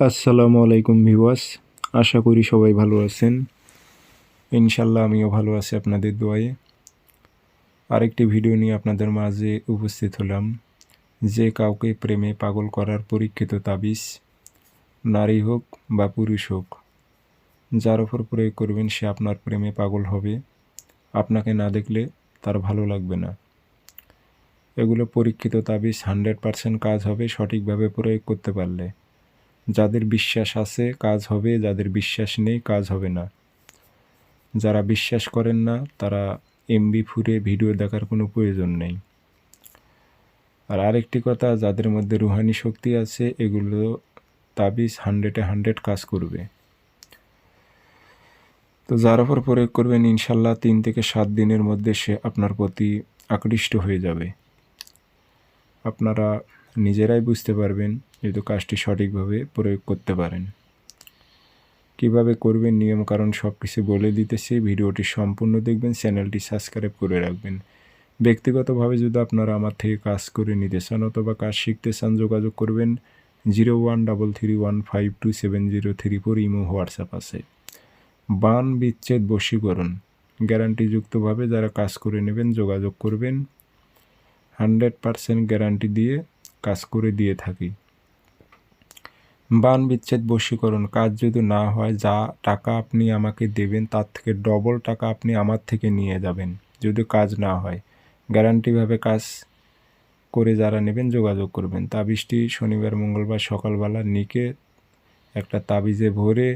আসসালামু আলাইকুম ভিওয়াস আশা করি সবাই ভালো আছেন। ইনশাল্লাহ আমিও ভালো আছি আপনাদের দোয়ায়ে। আরেকটি ভিডিও নিয়ে আপনাদের মাঝে উপস্থিত হলাম। যে কাউকে প্রেমে পাগল করার পরীক্ষিত তাবিজ, নারী হোক বা পুরুষ হোক, যার ওপর প্রয়োগ করবেন সে আপনার প্রেমে পাগল হবে। আপনাকে না দেখলে তার ভালো লাগবে না। এগুলো পরীক্ষিত তাবিজ হান্ড্রেড পারসেন্ট কাজ হবে সঠিকভাবে প্রয়োগ করতে পারলে। যাদের বিশ্বাস আছে, কাজ হবে, যাদের বিশ্বাস নেই, কাজ হবে না। যারা বিশ্বাস করেন না, তারা এমবি ফুরে ভিডিও দেখার কোনো প্রয়োজন নেই। আর আরেকটি কথা, যাদের মধ্যে রুহানি শক্তি আছে, এগুলো তাবিজ হান্ড্রেডে হান্ড্রেড কাজ করবে। তো যার ওপর প্রয়োগ করবেন, ইনশাল্লাহ তিন থেকে সাত দিনের মধ্যে সে আপনার প্রতি আকৃষ্ট হয়ে যাবে। আপনারা নিজেরাই বুঝতে পারবেন যেহেতু কাজটি সঠিকভাবে প্রয়োগ করতে পারেন। কীভাবে করবেন নিয়ম কারণ সব কিছু বলে দিতেছি, ভিডিওটি সম্পূর্ণ দেখবেন, চ্যানেলটি সাবস্ক্রাইব করে রাখবেন। ব্যক্তিগতভাবে যদি আপনারা আমার থেকে কাজ করে নিতে চান অথবা কাজ শিখতে চান, যোগাযোগ করবেন zero one double three one five two seven zero three four imo, WhatsApp আছে। বান বিচ্ছেদ বশীকরণ। গ্যারান্টিযুক্তভাবে যারা কাজ করে নেবেন, যোগাযোগ করবেন। হান্ড্রেড পারসেন্ট গ্যারান্টি দিয়ে কাজ করে দিয়ে থাকি। বান বিচ্ছেদ বশীকরণ কাজ যদি না হয়, যা টাকা আপনি আমাকে দেবেন, তার থেকে ডবল টাকা আপনি আমার থেকে নিয়ে যাবেন, যদি কাজ না হয়। গ্যারান্টিভাবে কাজ করে যারা নেবেন, যোগাযোগ করবেন। তাবিজটি শনিবার, মঙ্গলবার, সকালবেলা নিকে একটা তাবিজে ভরে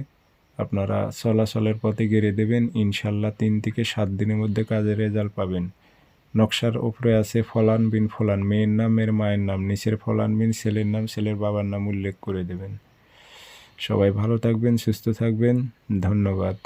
আপনারা চলাচলের পথে গেড়ে দেবেন। ইনশাল্লাহ তিন থেকে সাত দিনের মধ্যে কাজের রেজাল্ট পাবেন। নকশার উপরে আছে ফলান বিন ফলান। মেয়ের নাম, মেয়ের মায়ের নাম, নিচের ফলান বিন, ছেলের নাম, ছেলের বাবার নাম উল্লেখ করে দেবেন। সবাই ভালো থাকবেন, সুস্থ থাকবেন। ধন্যবাদ।